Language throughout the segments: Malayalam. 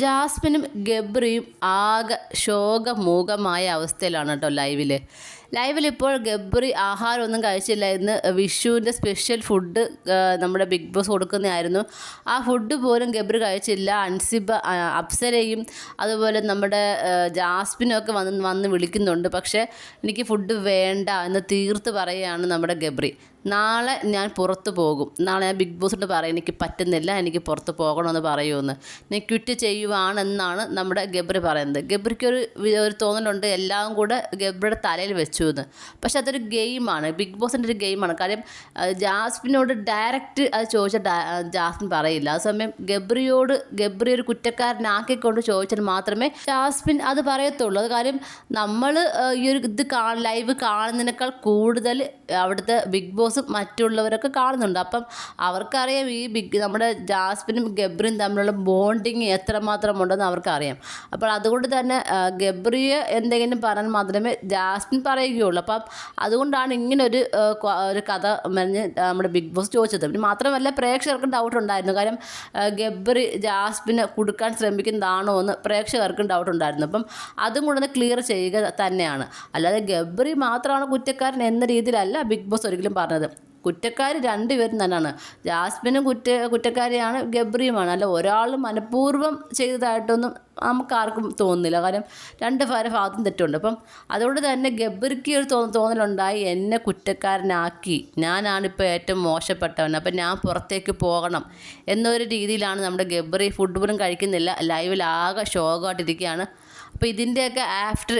ജാസ്മിനും ഗബ്രിയും ആകെ ശോകമൂകമായ അവസ്ഥയിലാണ് കേട്ടോ ലൈവിൽ ലൈവിൽ ഇപ്പോൾ ഗബ്രി ആഹാരമൊന്നും കഴിച്ചില്ല ഇന്ന് വിഷുവിന്റെ സ്പെഷ്യൽ ഫുഡ് നമ്മുടെ ബിഗ് ബോസ് കൊടുക്കുന്നതായിരുന്നു. ആ ഫുഡ് പോലും ഗബ്രി കഴിച്ചില്ല. അൻസിബ അപ്സരയും അതുപോലെ നമ്മുടെ ജാസ്മിനൊക്കെ വന്ന് വന്ന് വിളിക്കുന്നുണ്ട്. പക്ഷേ എനിക്ക് ഫുഡ് വേണ്ട എന്ന് തീർത്ത് പറയുകയാണ് നമ്മുടെ ഗബ്രി. നാളെ ഞാൻ പുറത്ത് പോകും. നാളെ ഞാൻ ബിഗ് ബോസിനോട് പറയും എനിക്ക് പറ്റുന്നില്ല എനിക്ക് പുറത്ത് പോകണമെന്ന് പറയുമെന്ന്. ഞാൻ ക്വിറ്റ് ചെയ്യുവാണെന്നാണ് നമ്മുടെ ഗബ്രി പറയുന്നത്. ഗബ്രിക്ക് ഒരു ഒരു തോന്നലുണ്ട്. എല്ലാം കൂടെ ഗബ്രിയുടെ തലയിൽ വെച്ചു. എന്ന്. പക്ഷെ അതൊരു ഗെയിമാണ്. ബിഗ് ബോസിന്റെ ഒരു ഗെയിമാണ്. കാര്യം ജാസ്മിനോട് ഡയറക്റ്റ് അത് ആ, ജാസ്മിൻ പറയില്ല. അതേസമയം ഗബ്രിയോട് ഗബ്രി ഒരു കുറ്റക്കാരനാക്കിക്കൊണ്ട് ചോദിച്ചാൽ മാത്രമേ ജാസ്മിൻ അത് പറയത്തുള്ളൂ. അത് കാര്യം നമ്മൾ ഈ ഒരു ഇത് കാ ലൈവ് കാണുന്നതിനേക്കാൾ കൂടുതൽ അവിടുത്തെ ബിഗ് ബോസും മറ്റുള്ളവരൊക്കെ കാണുന്നുണ്ട്. അപ്പം അവർക്കറിയാം ഈ ബിഗ് നമ്മുടെ ജാസ്മിനും ഗബ്രിയും തമ്മിലുള്ള ബോണ്ടിങ് എത്രമാത്രം ഉണ്ടെന്ന് അവർക്കറിയാം. അപ്പോൾ അതുകൊണ്ട് തന്നെ ഗബ്രിയെ എന്തെങ്കിലും പറഞ്ഞാൽ മാത്രമേ ജാസ്മിൻ പറയുകയുള്ളൂ. അപ്പം അതുകൊണ്ടാണ് ഇങ്ങനൊരു ഒരു കഥ പറഞ്ഞ് നമ്മുടെ ബിഗ് ബോസ് ചോദിച്ചത്. പിന്നെ മാത്രമല്ല പ്രേക്ഷകർക്കും ഡൗട്ട് ഉണ്ടായിരുന്നു. കാരണം ഗബ്ബറി ജാസ്മിനെ കൊടുക്കാൻ ശ്രമിക്കുന്നതാണോ എന്ന് പ്രേക്ഷകർക്കും ഡൗട്ട് ഉണ്ടായിരുന്നു. അപ്പം അതും കൂടെ ക്ലിയർ ചെയ്യുക തന്നെയാണ്. അല്ലാതെ ഗബ്രി മാത്രമാണ് കുറ്റക്കാരൻ എന്ന രീതിയിലല്ല ബിഗ് ബോസ് ഒരിക്കലും പറഞ്ഞത്. കുറ്റക്കാർ രണ്ടുപേരും തന്നെയാണ്. ജാസ്മിനും കുറ്റ കുറ്റക്കാരിയാണ് ഗബ്രിയുമാണ്. അല്ല ഒരാൾ മനഃപൂർവം ചെയ്തതായിട്ടൊന്നും നമുക്കാർക്കും തോന്നുന്നില്ല. കാരണം രണ്ട് പേരെ ഭാഗത്തും തെറ്റുണ്ട്. അപ്പം അതുകൊണ്ട് തന്നെ ഗബ്രിക്ക് ഒരു തോ തോന്നലുണ്ടായി എന്നെ കുറ്റക്കാരനാക്കി. ഞാനാണിപ്പോൾ ഏറ്റവും മോശപ്പെട്ടവൻ. അപ്പം ഞാൻ പുറത്തേക്ക് പോകണം. എന്നൊരു രീതിയിലാണ് നമ്മുടെ ഗബ്രി പോലും കഴിക്കുന്നില്ല. ലൈവിൽ ആകെ ശോകമായിട്ടിരിക്കുകയാണ് അപ്പോൾ ഇതിന്റെയൊക്കെ ആഫ്റ്റർ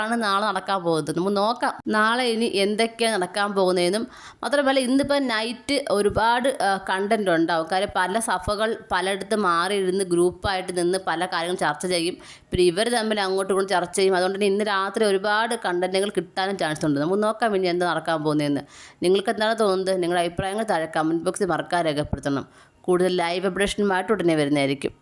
ആണ് നാളെ നടക്കാൻ പോകുന്നത്. നമുക്ക് നോക്കാം. നാളെ ഇനി എന്തൊക്കെയാണ് നടക്കാൻ പോകുന്നതെന്നും മാത്രമല്ല ഇന്നിപ്പോൾ നൈറ്റ് ഒരുപാട് കണ്ടന്റ് ഉണ്ടാവും. കാര്യം പല സഭകൾ പലയിടത്ത് മാറിയിരുന്ന് ഗ്രൂപ്പായിട്ട് നിന്ന് പല കാര്യങ്ങളും ചർച്ച ചെയ്യും. പിന്നെ ഇവർ തമ്മിൽ അങ്ങോട്ടും ഇങ്ങോട്ടും ചർച്ച ചെയ്യും. അതുകൊണ്ട് തന്നെ ഇന്ന് രാത്രി ഒരുപാട് കണ്ടന്റുകൾ കിട്ടാനും ചാൻസ് ഉണ്ട്. നമുക്ക് നോക്കാം ഇനി എന്താ നടക്കാൻ പോകുന്നതെന്ന്. നിങ്ങൾക്ക് എന്താണ് തോന്നുന്നത്? നിങ്ങളുടെ അഭിപ്രായങ്ങൾ താഴെ കമന്റ് ബോക്സിൽ മറക്കാൻ രേഖപ്പെടുത്തണം. കൂടുതൽ ലൈവ് അപ്ഡേഷനുമായിട്ട് ഉടനെ വരുന്നതായിരിക്കും.